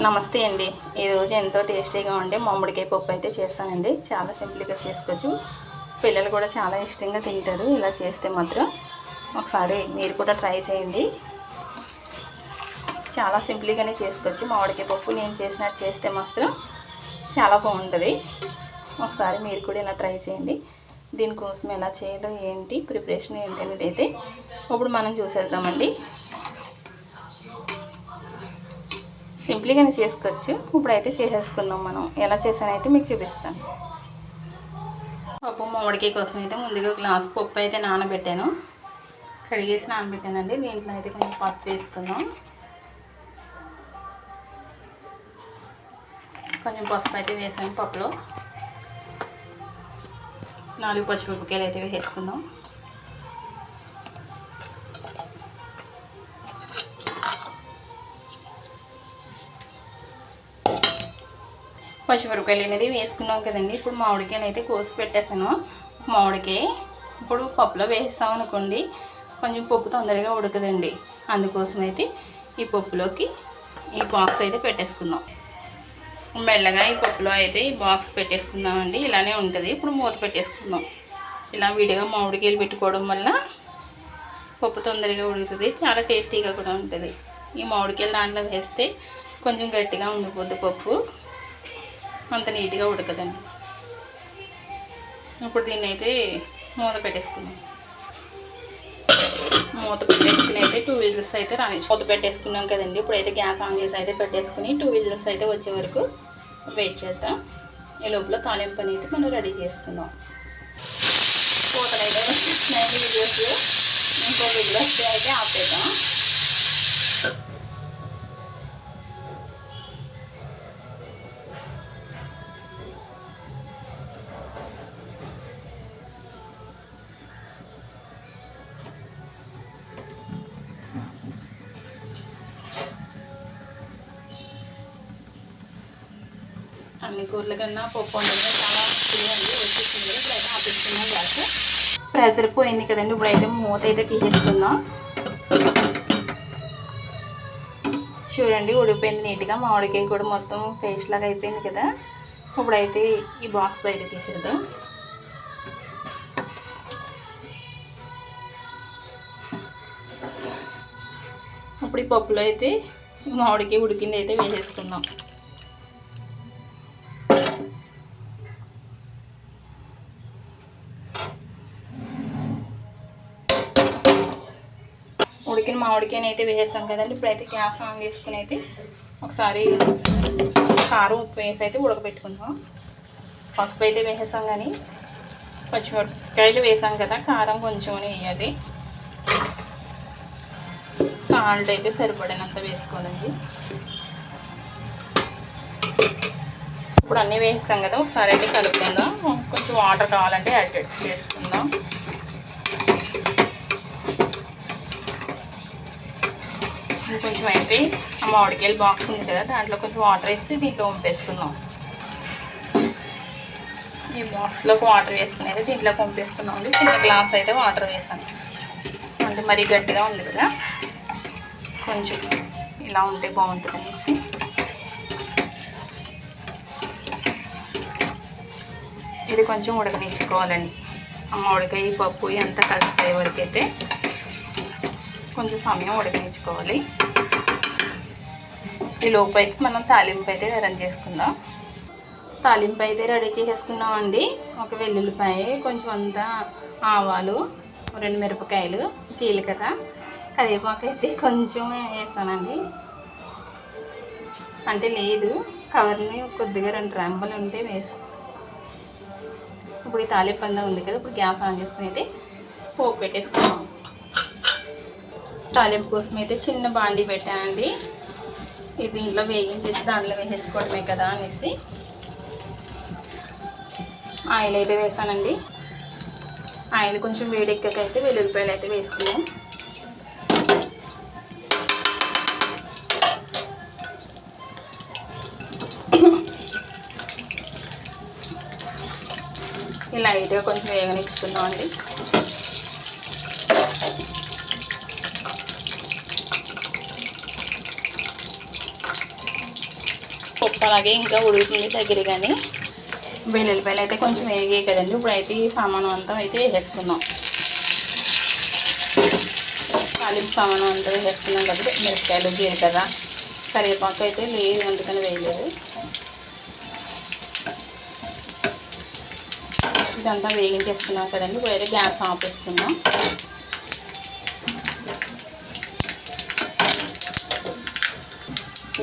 నమస్తే అండి. ఈరోజు ఎంతో టేస్టీగా ఉండే మామిడికాయ పప్పు అయితే చేస్తానండి. చాలా సింపుల్గా చేసుకోవచ్చు. పిల్లలు కూడా చాలా ఇష్టంగా తింటారు. ఇలా చేస్తే మాత్రం ఒకసారి మీరు కూడా ట్రై చేయండి. చాలా సింపుల్గానే చేసుకోవచ్చు. మామిడికాయ పప్పు నేను చేసినట్టు చేస్తే మాత్రం చాలా బాగుంటుంది. ఒకసారి మీరు కూడా ఇలా ట్రై చేయండి. దీనికోసం ఎలా చేయాలో ఏంటి ప్రిపరేషన్ ఏంటి అనేది అయితే ఇప్పుడు మనం చూసేద్దామండి. సింప్లీగానే చేసుకోవచ్చు. ఇప్పుడైతే చేసేసుకుందాం మనం. ఎలా చేసానైతే మీకు చూపిస్తాను. పప్పు మామిడికాయ కోసం అయితే ముందుగా గ్లాస్ పప్పు అయితే నానబెట్టాను. కడిగేసి నానబెట్టానండి. దీంట్లో అయితే కొంచెం పసుపు వేసుకుందాం. కొంచెం పసుపు అయితే వేసాను పప్పులో. నాలుగు పచ్చిమిరపకాయలు అయితే వేసుకుందాం పచ్చిమిరపకాయలు అనేది వేసుకున్నాం కదండి. ఇప్పుడు మామిడికాయలు అయితే కోసి పెట్టేసాను మామిడికాయ ఇప్పుడు పప్పులో వేస్తాం అనుకోండి కొంచెం పప్పు తొందరగా ఉడకదండి. అందుకోసం అయితే ఈ పప్పులోకి ఈ బాక్స్ అయితే పెట్టేసుకుందాం. మెల్లగా ఈ పప్పులో అయితే ఈ బాక్స్ పెట్టేసుకుందామండి. ఇలానే ఉంటుంది. ఇప్పుడు మూత పెట్టేసుకుందాం. ఇలా విడిగా మామిడికాయలు పెట్టుకోవడం వల్ల పప్పు తొందరగా ఉడుకుతుంది. చాలా టేస్టీగా కూడా ఉంటుంది. ఈ మామిడికాయలు దాంట్లో వేస్తే కొంచెం గట్టిగా ఉండిపోద్ది పప్పు. అంత నీట్గా ఉడకదండి. ఇప్పుడు దీన్ని అయితే మూత పెట్టేసుకుందాం. మూత పెట్టేసుకుని అయితే టూ విజిల్స్ అయితే రాని మూత పెట్టేసుకున్నాం కదండి. ఇప్పుడైతే గ్యాస్ ఆన్ చేసి అయితే పెట్టేసుకుని టూ విజిల్స్ అయితే వచ్చే వరకు వెయిట్ చేద్దాం. ఈ లోపల తాలింపు పని అయితే మనం రెడీ చేసుకుందాం. పూతలు అయితే వచ్చేస్తున్నాయి విజిల్స్ ఇంకో విజిల్ అయితే ఆపేద్దాం. అన్ని కూరల కన్నా పప్పు వండడమే చాలా అండి వచ్చేసింది కదా ఇప్పుడైతే ఆపిస్తున్నాం గ్యాస్. ప్రెజర్ పోయింది కదండి ఇప్పుడైతే మూత అయితే తీసేసుకుందాం. చూడండి ఉడిపోయింది నీట్గా మామిడికాయ కూడా మొత్తం పేస్ట్ లాగా అయిపోయింది కదా. ఇప్పుడైతే ఈ బాక్స్ బయట తీసేద్దాం. ఇప్పుడు ఈ పప్పులో అయితే మామిడికాయ ఉడికింది అయితే వేసేసుకుందాం. ఉడికిన మామిడికాయని అయితే వేసేస్తాం కదండి. ఇప్పుడైతే గ్యాస్ ఆన్ చేసుకుని అయితే ఒకసారి కారం ఉప్పు వేసి అయితే ఉడకబెట్టుకుందాం. పసుపు అయితే వేసేసాం కానీ పచ్చిమిరపకాయలు వేసాం కదా కారం కొంచెం వేయాలి. సాల్ట్ అయితే సరిపడినంత వేసుకోవాలండి. ఇప్పుడు అన్నీ వేసాం కదా ఒకసారి అయితే కలుపుకుందాం. కొంచెం వాటర్ కావాలంటే యాడ్ చేసుకుందాం. కొంచెం అయితే ఆ మామిడికాయలు బాక్స్ ఉంది కదా దాంట్లో కొంచెం వాటర్ వేసి దీంట్లో పంపేసుకుందాం ఈ బాక్స్లోకి వాటర్ వేసుకుని అయితే దీంట్లో పంపేసుకున్నాం అండి. చిన్న గ్లాస్ అయితే వాటర్ వేసాను. అంటే మరీ గట్టిగా ఉంది కదా. కొంచెం ఇలా ఉంటే బాగుంటుంది అనేసి. ఇది కొంచెం ఉడకనిచ్చుకోవాలండి. అమ్మ మామిడికాయ పప్పు ఎంత కలిసిపోయే వరకు అయితే కొంచెం సమయం ఉడికించుకోవాలి. ఈ లోపు అయితే మనం తాలింపు అయితే రెడీ చేసుకుందాం. తాలింపు అయితే రెడీ చేసేసుకున్నామండి. ఒక వెల్లుల్లిపాయ కొంచెం అంతా ఆవాలు రెండు మిరపకాయలు జీలకర్ర కరివేపాకు అయితే కొంచెం వేసానండి. అంటే లేదు కవర్ని కొద్దిగా రెండు రంబలు ఉంటే వేసాం. ఇప్పుడు ఈ తాలింపు అంతా ఉంది కదా ఇప్పుడు గ్యాస్ ఆన్ చేసుకుని అయితే పోపు పెట్టేసుకున్నాం తాలింపు కోసం అయితే చిన్న బాండి పెట్టానండి. ఇది దీంట్లో వేగించేసి దాంట్లో వేసేసుకోవడమే కదా అనేసి. ఆయిల్ అయితే వేసానండి. ఆయిల్ కొంచెం వేడెక్కకైతే వెల్లుల్లిపాయలు అయితే వేసుకున్నాం. ఇలా లైట్గా కొంచెం వేగనిచ్చుకుందాం అండి అలాగే ఇంకా ఉడుకుతుంది దగ్గర కానీ. వెల్లుల్లిపాయలు అయితే కొంచెం వేగాయి కదండి. ఇప్పుడైతే ఈ సామాను అంతా అయితే వేసేసుకుందాం. తాలింపు సామాను అంతా వేసేసుకున్నాం కదా మిరపకాయలు జీలకర్ర కరివేపాకు అయితే లేదు అందుకని వేయలేదు. ఇదంతా వేగించేసుకున్నాం కదండి. ఇప్పుడు అయితే గ్యాస్ ఆపేసుకుందాం.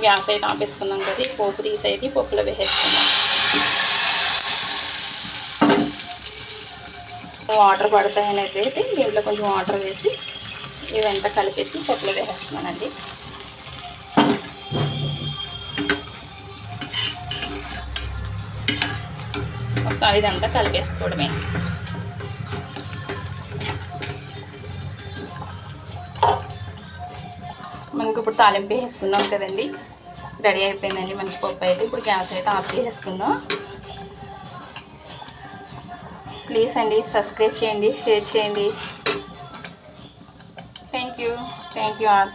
గ్యాస్ అయితే ఆపేసుకున్నాం కదా ఈ పోపు తీసేది అయితే పప్పులో వేసేసుకున్నాం వాటర్ పడతాయని అయితే దీంట్లో కొంచెం వాటర్ వేసి ఇవంతా కలిపేసి పప్పులో వేసేస్తున్నానండి. ఒకసారి ఇదంతా కలిపేసుకోవడమే. మనకి ఇప్పుడు తాలింపు వేసుకుందాం కదండి. రెడీ అయిపోయిందండి మనకి పప్పు అయితే. ఇప్పుడు గ్యాస్ అయితే ఆఫ్ చేసేసుకుందాం. ప్లీజ్ అండి సబ్స్క్రైబ్ చేయండి షేర్ చేయండి. Thank you thank you all